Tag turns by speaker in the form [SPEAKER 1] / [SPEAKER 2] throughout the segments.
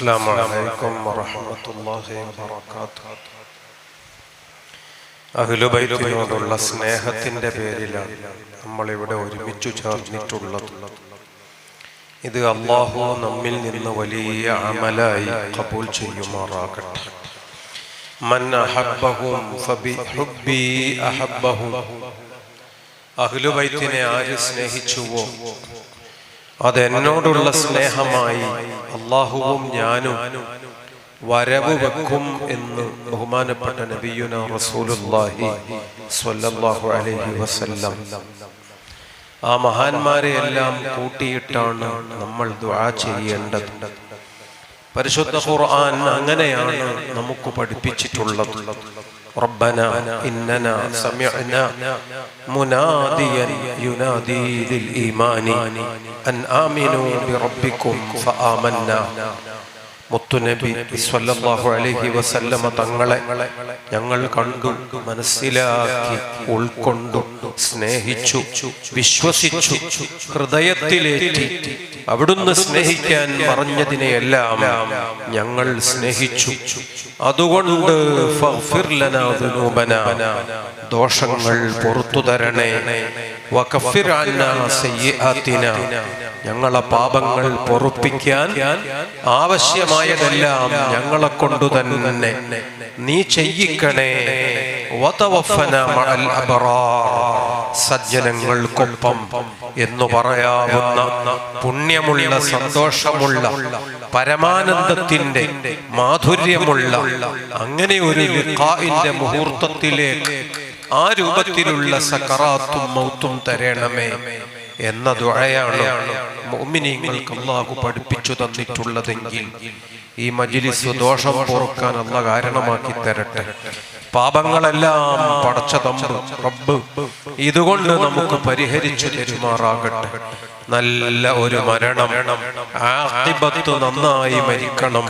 [SPEAKER 1] السلام عليكم ورحمة الله وبركاته അഖിലുബൈത്തിനോടുള്ള സ്നേഹത്തിന്റെ പേരിലാണ് നമ്മൾ ഇവിടെ ഒരുമിച്ചു ചേർന്നിട്ടുള്ളത് ഇത് അള്ളാഹു നമ്മിൽ നിന്ന് വലിയ അമലായി കബൂൽ ചെയ്യുമാറാകട്ടെ മൻ അഹബ്ബഹും ഫബിഹുബ്ബി അഹബ്ബഹും അഖിലുബൈത്തിനെ ആര് സ്നേഹിച്ചുവോ അതെന്നോടുള്ള സ്നേഹമായി അള്ളാഹുവും ഞാനും വരവ് വെക്കും എന്ന് ബഹുമാനപ്പെട്ട നബിയുന റസൂലുള്ളാഹി സ്വല്ലല്ലാഹു അലൈഹി വസല്ലം. ആ മഹാന്മാരെ എല്ലാം കൂട്ടിയിട്ടാണ് നമ്മൾ ദുആ ചെയ്യേണ്ടത്. പരിശുദ്ധ ഖുർആൻ അങ്ങനെയാണ് നമുക്ക് പഠിപ്പിച്ചിട്ടുള്ളത്. ربنا إننا سمعنا مناديا ينادي للإيمان أن آمنوا بربكم فآمنا. മുത്തുനബി സ്വല്ലല്ലാഹു അലൈഹി വസല്ലമ തങ്ങളെ ഞങ്ങൾ കണ്ടു മനസ്സിലാക്കി ഉൾക്കൊണ്ടു സ്നേഹിച്ചു വിശ്വസിച്ചു ഹൃദയത്തിലേറ്റി അവിടുന്ന് സ്നേഹിക്കാൻ പറഞ്ഞതിനെയെല്ലാം ഞങ്ങൾ സ്നേഹിച്ചു. അതുകൊണ്ട് ദോഷങ്ങൾ പുറത്തു തരണേ ഞങ്ങളെ പാപങ്ങൾ പൊറുപ്പിക്കാൻ ആവശ്യമായതെല്ലാം ഞങ്ങളെ കൊണ്ടു തന്നെ. നീ ചെയ്യിക്കണേ. സജ്ജനങ്ങൾക്കൊപ്പം എന്ന് പറയാവുന്ന പുണ്യമുള്ള സന്തോഷമുള്ള പരമാനന്ദത്തിന്റെ മാധുര്യമുള്ള അങ്ങനെ ഒരു ലിഖാഇന്റെ മുഹൂർത്തത്തിലേക്ക് ആ രൂപത്തിലുള്ള സക്കറാത്തും മൗത്തും തരണമേ. എന്ന ദുഴയാണ് മോമിനിങ്ങൾക്ക് അള്ളാഹു പഠിപ്പിച്ചു തന്നിട്ടുള്ളതെങ്കിൽ ഈ മജിലിസ് ദോഷം പൊറുക്കാൻ അല്ല കാരണമാക്കി തരട്ടെ. പാപങ്ങളെല്ലാം പടച്ച തമ്പ് റബ്ബ് ഇതുകൊണ്ട് നമുക്ക് പരിഹരിച്ചു തരുമാറാകട്ടെ. നല്ല ഒരു മരണം. നന്നായി മരിക്കണം.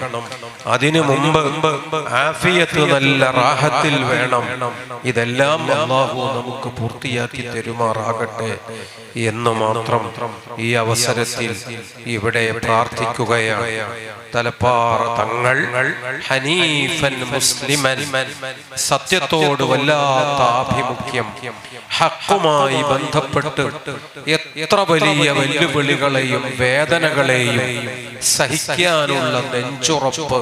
[SPEAKER 1] അതിനു മുമ്പ് ആഫിയത്ത് നല്ല റാഹത്തിൽ വേണം. ഇതെല്ലാം അള്ളാഹു നമുക്ക് പൂർത്തിയാക്കി തരുമാറാകട്ടെ എന്ന് മാത്രം ഈ അവസരത്തിൽ ഇവിടെ പ്രാർത്ഥിക്കുകയാണ്. തലപ്പാറ തങ്ങൾ ഹനീഫൻ മുസ്ലിമൻ സത്യത്തോട് വല്ലാത്ത ആഭിമുഖ്യം ഹക്കുമായി ബന്ധപ്പെട്ട് എത്ര വലിയ വെല്ലുവിളികളെയും വേദനകളെയും സഹിക്കാനുള്ള നെഞ്ചുറപ്പ്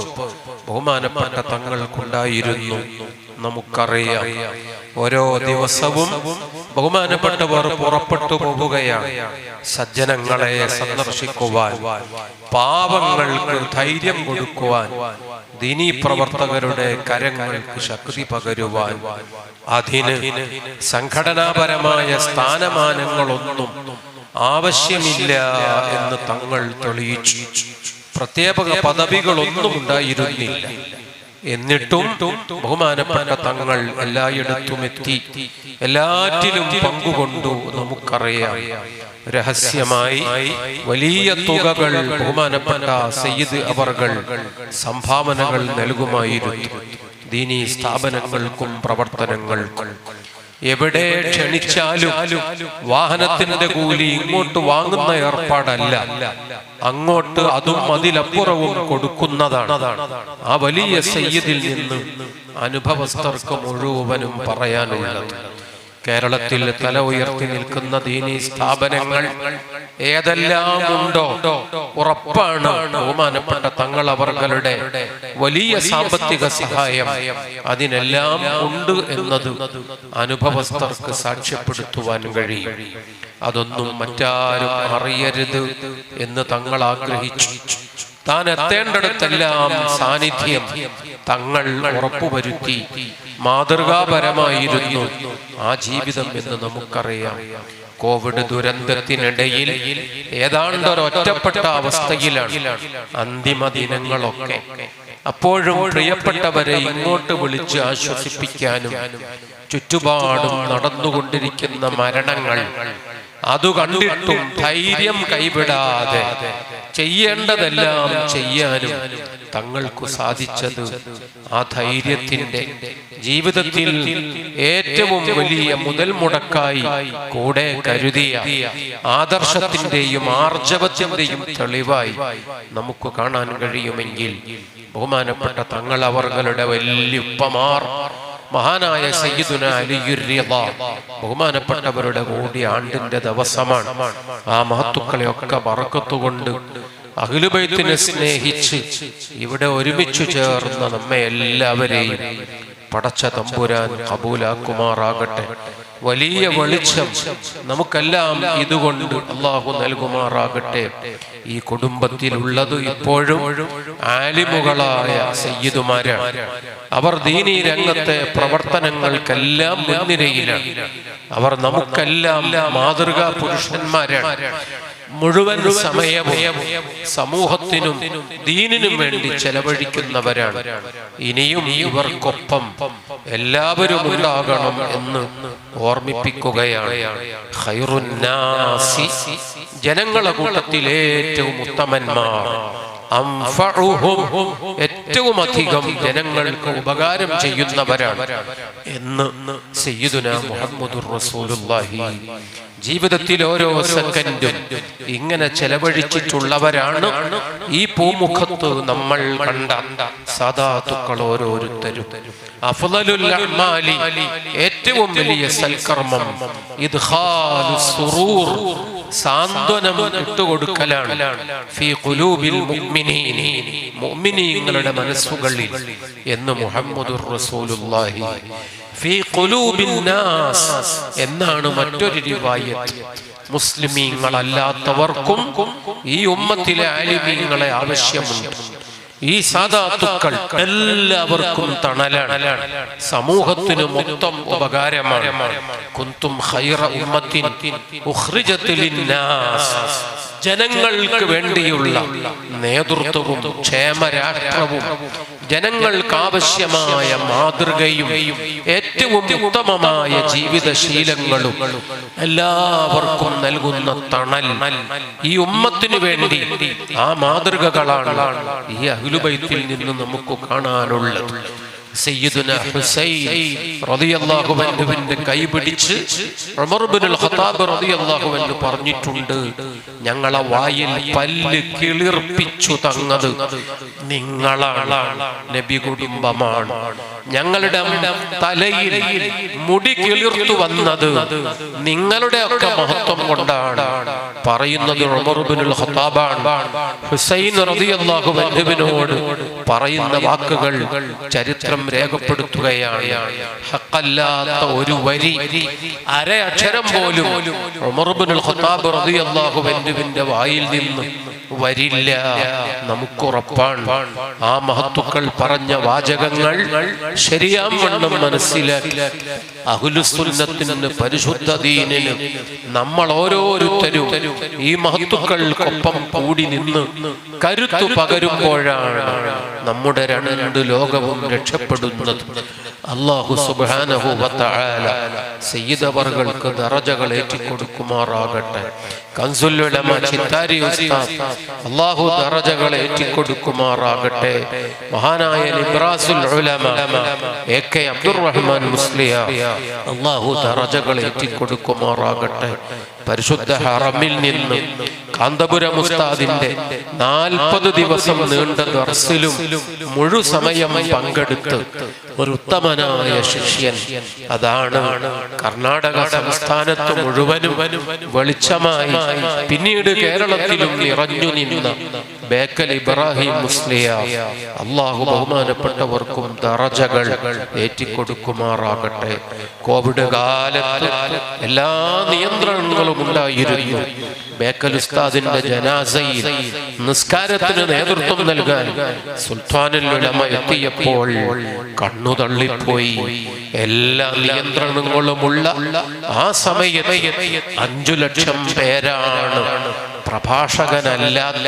[SPEAKER 1] ബഹുമാനപ്പെട്ട തങ്ങൾക്കുണ്ടായിരുന്നു. നമുക്കറിയാം ഓരോ ദിവസവും ബഹുമാനപ്പെട്ടവർ പുറപ്പെട്ടു പോവുകയാണ്. സജ്ജനങ്ങളെ സന്ദർശിക്കുവാൻ പാപങ്ങൾക്ക് ധൈര്യം കൊടുക്കുവാൻ ദിനീ പ്രവർത്തകരുടെ കരങ്ങൾക്ക് ശക്തി പകരുവാൻ അതിന് സംഘടനാപരമായ സ്ഥാനമാനങ്ങളൊന്നും ആവശ്യമില്ല എന്ന് തങ്ങൾ തെളിയിച്ചു. പ്രത്യേക പദവികളൊന്നും ഉണ്ടായിരുന്നില്ല. എന്നിട്ടും ബഹുമാനപ്പെട്ട തങ്ങൾ എല്ലായിടത്തും എത്തി. എല്ലാറ്റിലും പങ്കുകൊണ്ടു നമുക്കറിയാം. രഹസ്യമായി വലിയ തുകകൾ ബഹുമാനപ്പെട്ട സയ്യിദ് അവർകൾ സംഭാവനകൾ നൽകുമായിരുന്നു. ദീനീ സ്ഥാപനങ്ങൾക്കും പ്രവർത്തനങ്ങൾക്കും. എവിടെ ക്ഷണിച്ചാലും വാഹനത്തിന്റെ കൂലി ഇങ്ങോട്ട് വാങ്ങുന്ന ഏർപ്പാടല്ല. അങ്ങോട്ട് അതും അതിലപ്പുറവും കൊടുക്കുന്നതാണ്. ആ വലിയ സയ്യദിൽ നിന്ന് അനുഭവസ്ഥർക്ക് മുഴുവനും പറയാനുള്ളത് കേരളത്തിൽ തല ഉയർത്തി നിൽക്കുന്ന ദീനീ സ്ഥാപനങ്ങൾ ഏതെല്ലാം ഉണ്ടോ ഉറപ്പാണ് ബഹുമാനപ്പെട്ട തങ്ങൾ അവർകളുടെ വലിയ സാമ്പത്തിക സഹായം അതിനെല്ലാം ഉണ്ട് എന്നത് അനുഭവസ്ഥർക്ക് സാക്ഷ്യപ്പെടുത്തുവാൻ കഴിയും. അതൊന്നും മറ്റാരും അറിയരുത് എന്ന് തങ്ങൾ ആഗ്രഹിച്ചു. താൻ എത്തേണ്ടടുത്തെല്ലാം സാന്നിധ്യം തങ്ങൾ ഉറപ്പുവരുത്തി മാതൃകാപരമായിരുന്നു ആ ജീവിതം എന്ന് നമുക്കറിയാം. കോവിഡ് ദുരന്തത്തിനിടയിൽ ഏതാണ്ട് ഒരു ഒറ്റപ്പെട്ട അവസ്ഥയിലാണ്. അന്തിമ ദിനങ്ങളൊക്കെ. അപ്പോഴും പ്രിയപ്പെട്ടവരെ ഇങ്ങോട്ട് വിളിച്ച് ആശ്വസിപ്പിക്കാനും ചുറ്റുപാടും നടന്നുകൊണ്ടിരിക്കുന്ന മരണങ്ങൾ. അത് കണ്ടിട്ടും ധൈര്യം കൈവിടാതെ ചെയ്യേണ്ടതെല്ലാം ചെയ്യാനും തങ്ങൾക്ക് സാധിച്ചത് ആ ധൈര്യത്തിന്റെ ജീവിതത്തിൽ ഏറ്റവും വലിയ മുതൽ മുടക്കായി കൂടെ കരുതിയ ആദർശത്തിന്റെയും ആർജവത്തിന്റെയും തെളിവായി നമുക്ക് കാണാൻ കഴിയുമെങ്കിൽ ബഹുമാനപ്പെട്ട തങ്ങൾ വലിയ വല്യുപ്പമാർ മഹാനായ സയ്യിദുന അലിയുര്യത ബഹുമാനപ്പെട്ടവരുടെ കൂടി ആണ്ടിന്റെ ദിവസമാണ്. ആ മഹത്തുക്കളെയൊക്കെ മറക്കത്തുകൊണ്ട് അഖിലുബൈത്തിനെ സ്നേഹിച്ച് ഇവിടെ ഒരുമിച്ചു ചേർന്ന നമ്മെ എല്ലാവരെയും പടച്ച തമ്പുരാൻ കബൂലാക്കുമാറാകട്ടെ. വലിയ വെളിച്ചം നമുക്കെല്ലാം ഇതുകൊണ്ട് അള്ളാഹു നൽകുമാറാകട്ടെ. ഈ കുടുംബത്തിലുള്ളത് ഇപ്പോഴും ആലിമുകളായ സയ്യിദുമാരാണ്. അവർ ദീനീ രംഗത്തെ പ്രവർത്തനങ്ങൾക്കെല്ലാം മുൻനിരയിലാണ്. അവർ നമുക്കെല്ലാം മാതൃകാ പുരുഷന്മാരാണ്. മുഴുവൻ സമയവും സമൂഹത്തിനും ദീനിനും വേണ്ടി ചെലവഴിക്കുന്നവരാണ്. ഇനിയും ഇവർക്കൊപ്പം എല്ലാവരും ഉണ്ടാകണം എന്ന് ഓർമ്മിപ്പിക്കുകയാണ്. ജനങ്ങളെ കൂട്ടത്തിൽ ഏറ്റവും ഉത്തമന്മാർ. ഏറ്റവും അധികം ജനങ്ങൾക്ക് ഉപകാരം ചെയ്യുന്നവരാണ് എന്ന് സയ്യിദുന മുഹമ്മദുർ റസൂലുള്ളാഹി. ജീവിതത്തിൽ ഓരോ സെക്കൻഡും ഇങ്ങനെ ചെലവഴിച്ചിട്ടുള്ളവരാണ് ഈ പൂമുഖത്ത് നമ്മൾ കണ്ട സദാത്തുക്കൾ ഓരോരുത്തരും. ഏറ്റവും വലിയ സൽക്കർമ്മം ഇത് സാന്ത്വനം ഇട്ടുകൊടുക്കലാണ്. ഖുലൂബിൽ മുഅ്മിനീങ്ങളുടെ മനസ്സുകളിൽ എന്ന് മുഹമ്മദുർ റസൂലുള്ളാഹി. ഫീ ഖുലൂബിൻ നാസ് എന്നാണ് മറ്റൊരു റിവായത്ത്. മുസ്ലിമീങ്ങളല്ലാത്തവർക്കും ഈ ഉമ്മത്തിലെ ആലിമീങ്ങളെ ആവശ്യമുണ്ട്. ഈ സാധാത്തുക്കൾ എല്ലാവർക്കും തണലാണ്. സമൂഹത്തിന് മൊത്തം ഉപകാരമാണ്. കുന്തും ഹൈറ ഉമ്മത്തിൻ ഉഖ്രിജത്ത് ലിന്നാസ് ജനങ്ങൾക്ക് വേണ്ടിയുള്ള നേതൃത്വവും ക്ഷേമരാഷ്ട്രവും ജനങ്ങൾക്ക് ആവശ്യമായ മാതൃകയും ഏറ്റവും ഉത്തമമായ ജീവിതശീലങ്ങളും എല്ലാവർക്കും നൽകുന്ന തണൽ ഈ ഉമ്മത്തിന് വേണ്ടി ആ മാതൃകകളാണ് ഈ അഹ്ലുബൈത്തിൽ നിന്ന് നമുക്ക് കാണാനുള്ളത്. സയ്യിദുന ഹുസൈൻ റളിയല്ലാഹു അൻഹുവിന്റെ കൈ പിടിച്ച് ഉമർ ഇബ്നുൽ ഖത്താബ് റളിയല്ലാഹു അൻഹു പറഞ്ഞിട്ടുണ്ട്. ഞങ്ങളെ വായിൽ പല്ല് കിളിർപ്പിച്ചു തന്നത് നിങ്ങളാണ്. നബി കുടുംബമാണ്. ഞങ്ങളുടെ തലയിൽ മുടി കിളിർത്തു വന്നത് നിങ്ങളുടെ ഒക്കെ മഹത്വം കൊണ്ടാണ്. പറയുന്നത് ഉമർ ഇബ്നുൽ ഖത്താബാണ്. ഹുസൈൻ റളിയല്ലാഹു അൻഹുവിനോട് പറയുന്ന വാക്കുകൾ ചരിത്രം രേഖപ്പെടുത്തുകയാണ്. ഹക്കല്ലാത്ത ഒരു വരി അര അക്ഷരം പോലും ഉമർബിനുൽ ഖത്താബ് റളിയല്ലാഹു അൻഹുവിന്റെ വായിൽ നിന്ന് വരില്ല. നമുക്കുറപ്പാണ്. ആ മഹത്തുക്കൾ പറഞ്ഞ വാചകങ്ങൾ ശരിയാം വണ്ണം മനസ്സിലാക്കി. അഹുലുസുന്നത്തിന് പരിശുദ്ധ ദീനിന് നമ്മൾ ഓരോരുത്തരും ഈ മഹത്തുക്കൾക്കൊപ്പം കൂടി നിന്ന് കരുത്തു പകരുമ്പോഴാണ് നമ്മുടെ രണ്ട് ലോകവും രക്ഷപ്പെടുന്നത്. അള്ളാഹു സുബ്ഹാനഹു വതആല സയ്യിദവറുകൾക്ക് ദറജകൾ ഏറ്റിക്കൊടുക്കുമാറാകട്ടെ. അള്ളാഹു ദറജകൾ ഏറ്റിക്കൊടുക്കുമാറാകട്ടെ. മഹാനായ നിബ്രാസുൽ എ കെ അബ്ദുറഹ്മാൻ മുസ്ലിയ അള്ളാഹു ദറജകൾ ഏറ്റിക്കൊടുക്കുമാറാകട്ടെ. പരിശുദ്ധ ഹറമിൽ നിന്ന് കാന്തപുരം ഉസ്താദിന്റെ നാൽപ്പത് ദിവസം നീണ്ട ദർസിലും മുഴു സമയം പങ്കെടുത്ത് ഒരു ഉത്തമനായ ശിഷ്യൻ. അതാണ് കർണാടക സംസ്ഥാനത്ത് മുഴുവനും വെളിച്ചമായി പിന്നീട് കേരളത്തിലും നിറഞ്ഞു നിന്ന ബേക്കൽ ഇബ്രാഹിം മുസ്ലിയ. അള്ളാഹു ബഹുമാനപ്പെട്ടവർക്കും ദറജകൾ ഏറ്റിക്കൊടുക്കുമാറാകട്ടെ. കോവിഡ് കാലത്ത് എല്ലാ നിയന്ത്രണങ്ങളും ഉണ്ടായിരുന്നു ബേക്കൽ ഉസ്താദിന്റെ ജനാസയിൽ നിസ്കാരത്തിന് നേതൃത്വം നൽകാൻ സുൽത്താനിൽ ഉലമ എത്തിയപ്പോൾ കണ്ണു തള്ളിപ്പോയി. എല്ലാ നിയന്ത്രണങ്ങളുമുള്ള ആ സമയത്ത് അഞ്ചു ലക്ഷം പേരാണ് പ്രഭാഷകനല്ലാത്ത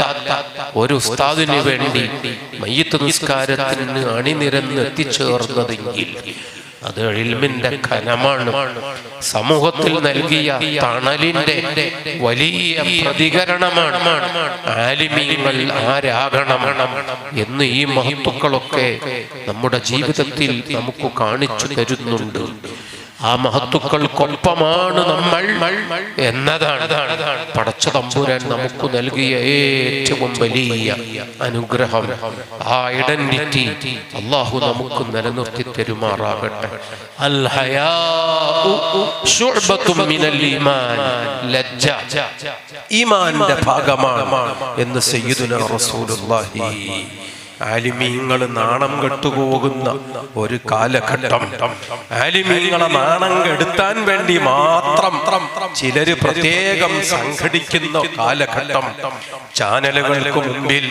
[SPEAKER 1] ഒരു ഉസ്താദിന് വേണ്ടി മയ്യത്ത് നിസ്കാരത്തിന് അണിനിരന്ന് എത്തിച്ചേർന്നതെങ്കിൽ അത് ഇൽമിന്റെ ഖനമാണ് സമൂഹത്തിൽ നൽകിയ തണലിന്റെ വലിയ പ്രതികരണമാണ്. ആലിമീങ്ങൾ ആരാകണം എന്ന് ഈ മഹത്തുക്കളൊക്കെ നമ്മുടെ ജീവിതത്തിൽ നമുക്ക് കാണിച്ചു തരുന്നുണ്ട്. ആ മഹത്തുക്കൾക്കൊപ്പമാണ് നമ്മൾ എന്നതാണ് പടച്ച തമ്പുരാൻ നമുക്ക് നൽകിയ ഏറ്റവും വലിയ അനുഗ്രഹം. ആ ഐഡന്റിറ്റി അള്ളാഹു നമുക്ക് നിലനിർത്തി തരുമാറാകട്ടെ. അൽ ലജ്ജ ഈമാന്റെ ഭാഗമാണ് എന്ന് സയ്യിദുന റസൂലുള്ളാഹി ആലിമീങ്ങൾ നാണം കെട്ടുപോകുന്ന ഒരു കാലഘട്ടം. ആലിമീങ്ങളെ നാണം കെടുത്താൻ വേണ്ടി മാത്രം ചിലര് പ്രത്യേകം സംഘടിക്കുന്ന കാലഘട്ടം. ചാനലുകൾക്ക് മുമ്പിൽ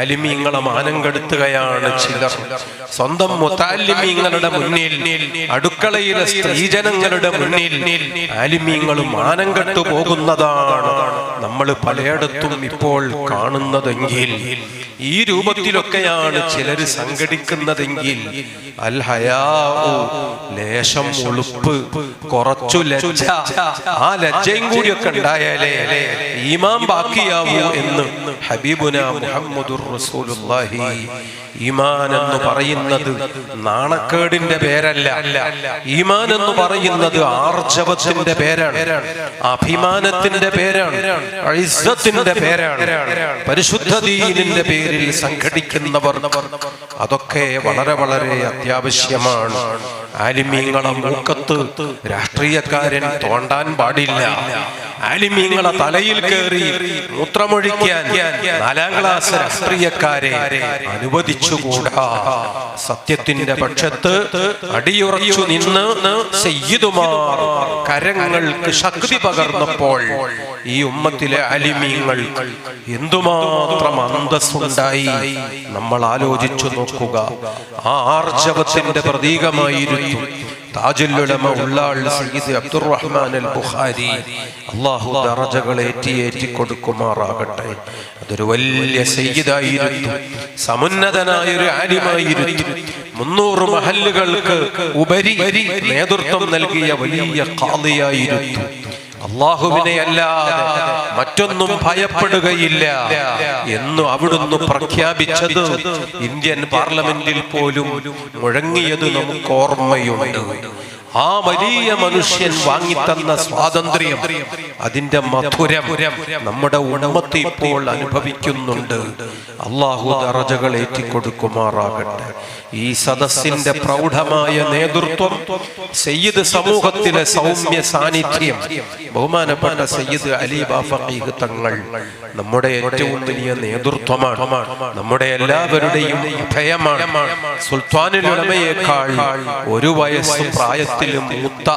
[SPEAKER 1] ആലിമീങ്ങളെ മാനം കെടുത്തുകയാണ് ചിലർ. സ്വന്തം മുത്താലിമീങ്ങളുടെ മുന്നിൽ അടുക്കളയിലെ സ്ത്രീജനങ്ങളുടെ മുന്നിൽ ആലിമീങ്ങൾ മാനം കെട്ടുപോകുന്നതാണ് നമ്മൾ പലയിടത്തും ഇപ്പോൾ കാണുന്നതെങ്കിൽ ഈ രൂപത്തിലൊക്കെയാണ് ചിലർ സംഘടിക്കുന്നതെങ്കിൽ അൽ ഹയാഉ ലേശം ഉളുപ്പ് കുറച്ചു ലജ്ജ. ആ ലജ്ജയും കൂടിയൊക്കെ ഉണ്ടായാലേ ഈമാൻ ബാക്കിയാവൂ എന്ന് ഹബീബുന മുഹമ്മദുർ റസൂലുള്ളാഹി ഈമാൻ എന്ന് പറയുന്നത് നാണക്കേടിന്റെ പേരല്ല. ഈമാൻ എന്ന് പറയുന്നത് ആർജവത്തിന്റെ പേരാണ്. അഭിമാനത്തിന്റെ പേരാണ്. പേരാണ്. പരിശുദ്ധ ദീനിന്റെ പേരിൽ സംഘടിക്കുന്നവർ അതൊക്കെ വളരെ വളരെ അത്യാവശ്യമാണ്. ആലിമീങ്ങളെ മൂക്കത്ത് രാഷ്ട്രീയക്കാരൻ തോണ്ടാൻ പാടില്ല. ആലിമീങ്ങളെ തലയിൽ കയറി മൂത്രമൊഴിക്കാൻ നാലാം ക്ലാസ് രാഷ്ട്രീയക്കാരെ അനുവദിച്ചുകൂടാ. സത്യത്തിന്റെ പക്ഷത്ത് അടിയുറച്ചു നിന്ന് സയ്യിദുമാർ കരങ്ങൾക്ക് ശക്തി പകർന്നപ്പോൾ ഈ ഉമ്മത്തിലെ അലിമീങ്ങൾ എന്തുമാത്രം അന്തസ്സുണ്ടായി? നമ്മൾ ആലോചിച്ചു നോക്കുക. ആ ആർജവത്തിന്റെ പ്രതീകമായിരുന്നു. താജുല്ലുലമ ഉള്ളാൾ സയ്യിദ് അബ്ദുറഹ്മാൻ അൽ ബുഖാരി അള്ളാഹു ദറജകൾ ഏറ്റി കൊടുക്കുമാറാകട്ടെ അതൊരു വലിയ സയ്യിദായിരുന്നു. സമുന്നതനായ ഒരു ആലിമായിരുന്നു. മുന്നൂറ് മഹല്ലുകൾക്ക് ഉപരി നേതൃത്വം നൽകിയ വലിയ ഖാദിയായിരുന്നു. അള്ളാഹുവിനെ അല്ലാതെ മറ്റൊന്നും ഭയപ്പെടുകയില്ല എന്ന് അവിടുന്ന് പ്രഖ്യാപിച്ചത് ഇന്ത്യൻ പാർലമെന്റിൽ പോലും മുഴങ്ങിയത് നമുക്ക് ഓർമ്മയുണ്ട്. ആ വലിയ മനുഷ്യൻ വാങ്ങിത്തന്ന സ്വാതന്ത്ര്യം അതിന്റെ മധുരം നമ്മുടെ ഉണമത്തെ ഇപ്പോൾ അനുഭവിക്കുന്നുണ്ട്. അള്ളാഹു ദറജകൾ ഏറ്റിക്കൊടുക്കുമാറാകട്ടെ. ഈ സദസ്സിന്റെ പ്രൗഢമായ നേതൃത്വം സയ്യിദ് സമൂഹത്തിലെ സൗമ്യ സാന്നിധ്യം ബഹുമാനപ്പെട്ട സയ്യിദ് അലി ബാഫീഹ് തങ്ങൾ നമ്മുടെ ഏറ്റവും വലിയ നേതൃത്വമാണ് നമ്മുടെ എല്ലാവരുടെയും ഭയമാണ് സുൽത്താനുലമയേക്കാൾ ഒരു വയസ്സ് പ്രായത്തിലും മൂത്ത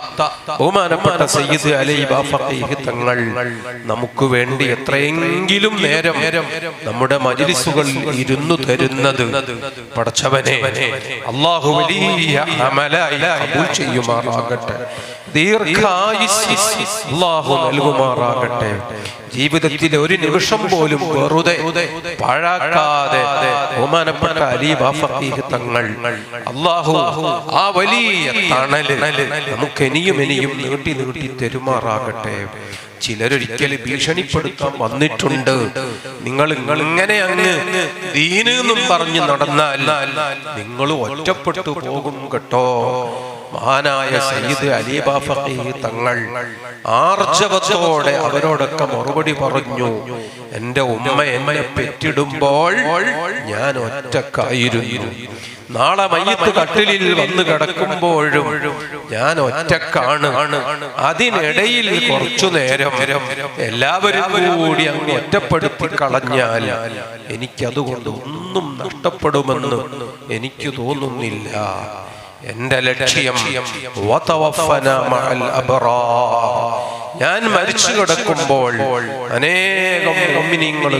[SPEAKER 1] ബഹുമാനപ്പെട്ട സയ്യിദ് അലി ബാഫീഹ് തങ്ങൾ നമുക്ക് വേണ്ടി എത്രയെങ്കിലും നേരം നമ്മുടെ മജിലിസുകൾ ഇരുന്നു തരുന്നത് പടച്ചവനെ അള്ളാഹു വലിയ ചെയ്യുമാറാകട്ടെ. ദീർഘായുസ് അള്ളാഹു നൽകുമാറാകട്ടെ. ജീവിതത്തിലെ ഒരു നിമിഷം പോലും വെറുതെ പാഴാക്കാതെ ബഹുമാനപ്പെട്ട അലി ബാഫീഹ് തങ്ങൾ അള്ളാഹു ആ വലിയ തണൽ നമുക്ക് ഇനിയും ഇനിയും നീട്ടി നീട്ടി തെരുമാറാകട്ടെ. ചിലരൊരിക്കൽ ഭീഷണിപ്പെടുത്താൻ വന്നിട്ടുണ്ട്. നിങ്ങൾ നിങ്ങൾ ഇങ്ങനെ അങ്ങ് ദീനെന്നും പറഞ്ഞു നടന്നാൽ നിങ്ങൾ ഒറ്റപ്പെട്ടു പോകും കേട്ടോ. മഹാനായ സയ്യിദ് അലീബ ഫഖീഹ് തങ്ങൾ ആർജവത്തോടെ അവരോടൊക്കെ മറുപടി പറഞ്ഞു. എന്റെ ഉമ്മ എന്നെ പെറ്റിടുമ്പോൾ ഞാൻ ഒറ്റക്കായിരുന്നു. നാളെ മയ്യത്ത് കട്ടിലിൽ വന്ന് കിടക്കുമ്പോഴും ഞാൻ ഒറ്റക്കാണ്. അതിനിടയിൽ കുറച്ചു നേരം എല്ലാവരും കൂടി അങ്ങ് ഒറ്റപ്പെടുത്തി കളഞ്ഞാൽ എനിക്കതുകൊണ്ട് ഒന്നും നഷ്ടപ്പെടുമെന്ന് എനിക്ക് തോന്നുന്നില്ല. എന്റെ ലക്ഷ്യം. ഞാൻ മരിച്ചു കിടക്കുമ്പോൾ അനേകം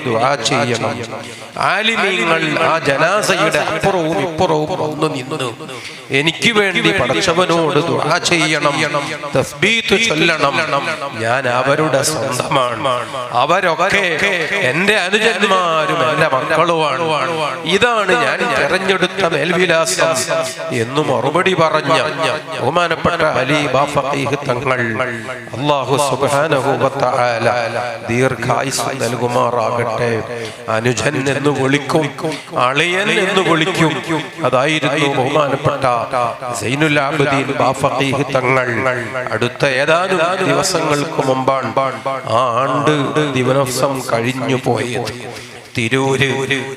[SPEAKER 1] ദുആ ചെയ്യണം. ആലിമീങ്ങൾ ആ ജനാസയുടെ അപ്പുറവും ഇപ്പുറവും ഒന്ന് നിന്ന് എനിക്ക് വേണ്ടി പടച്ചവനോട് ദുആ ചെയ്യണം. തസ്ബീത്ത് ചൊല്ലണം. ഞാൻ അവരുടെ സ്വന്തമാണ്. അവരൊക്കെ എന്റെ അനുജന്മാരും എന്റെ മക്കളുമാണ്. ഇതാണ് ഞാൻ തെരഞ്ഞെടുത്ത മേൽവിലാസം എന്ന് മറുപടി പറഞ്ഞ ബഹുമാനപ്പെട്ട അലി ബാഫീഹ് തങ്ങൾ അള്ളാഹു തആല ദീർഘായുസ് നൽകുമാറാകട്ടെ. അനുജൻ എന്ന് വിളിക്കും അളിയൻ എന്ന് വിളിക്കും. അതായിരുന്നു ബഹുമാനപ്പെട്ട സൈനുൽ ആബിദീൻ ബാഫീഹ് തങ്ങൾ. അടുത്ത ഏതാനും ദിവസങ്ങൾക്ക് മുമ്പാണ് ആ ആണ്ട് ദിവസം കഴിഞ്ഞു പോയത് തിരൂര്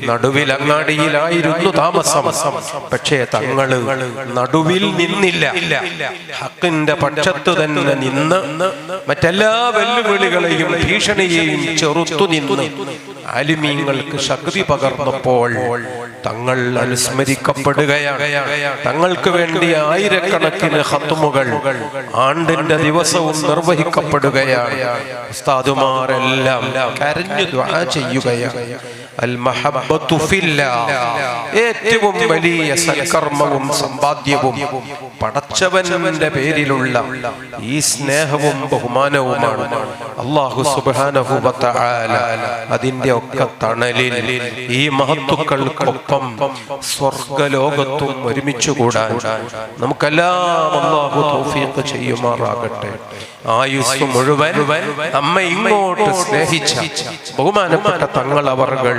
[SPEAKER 1] നടുവിലങ്ങാടിയിലായിരുന്നു താമസം. പക്ഷേ തങ്ങൾ നടുവിൽ നിന്നില്ല. ഹക്കിന്റെ പക്ഷത്ത് തന്നെ നിന്ന് മറ്റെല്ലാ വെല്ലുവിളികളെയും ഭീഷണിയെയും ചെറുത്തു നിന്ന്. ആലിമീങ്ങൾക്ക് ശക്തി പകർന്നപ്പോൾ തങ്ങൾ അനുസ്മരിക്കപ്പെടുകയാണ്. തങ്ങൾക്ക് വേണ്ടി ആയിരക്കണക്കിന് ഹത്തുമുകൾ ആണ്ടിന്റെ ദിവസവും നിർവഹിക്കപ്പെടുകയാണ്. കരഞ്ഞു ചെയ്യുകയാണ്. ഏറ്റവും വലിയ സൽക്കർമ്മവും സമ്പാദ്യവും പടച്ചവന്റെ പേരിലുള്ള ഈ സ്നേഹവും ബഹുമാനവുമാണ്. അള്ളാഹു തആല അതിന്റെ ഒക്കെ തണലിൽ ഈ മഹത്തുക്കൾക്കൊപ്പം സ്വർഗലോകത്തും ഒരുമിച്ച് കൂടാൻ നമുക്കെല്ലാം അള്ളാഹു തൗഫീഖ് ചെയ്യുമാറാകട്ടെ. ആയുസ് മുഴുവൻ നമ്മ ഇങ്ങോട്ട് സ്നേഹിച്ച ബഹുമാനപ്പെട്ട തങ്ങൾ അവർകൾ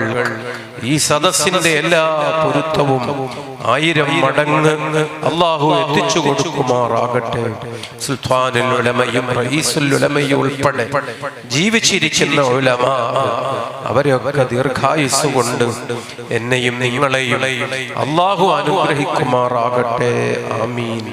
[SPEAKER 1] ഈ സദസ്സിന്റെ എല്ലാ പൊരുത്തവും ആയിരം മടങ്ങ് അള്ളാഹു എത്തിച്ചു കൊടുക്കുമാറാകട്ടെ സുൽത്താനുലമയും റഈസുൽ ഉലമയും ഉൾപ്പെടെ ജീവിച്ചിരിക്കുന്ന ഉലമ അവരെയൊക്കെ ദീർഘായുസ് കൊണ്ട് എന്നെയും നിങ്ങളെയും അള്ളാഹു അനുഗ്രഹിക്കുമാറാകട്ടെ. ആമീൻ.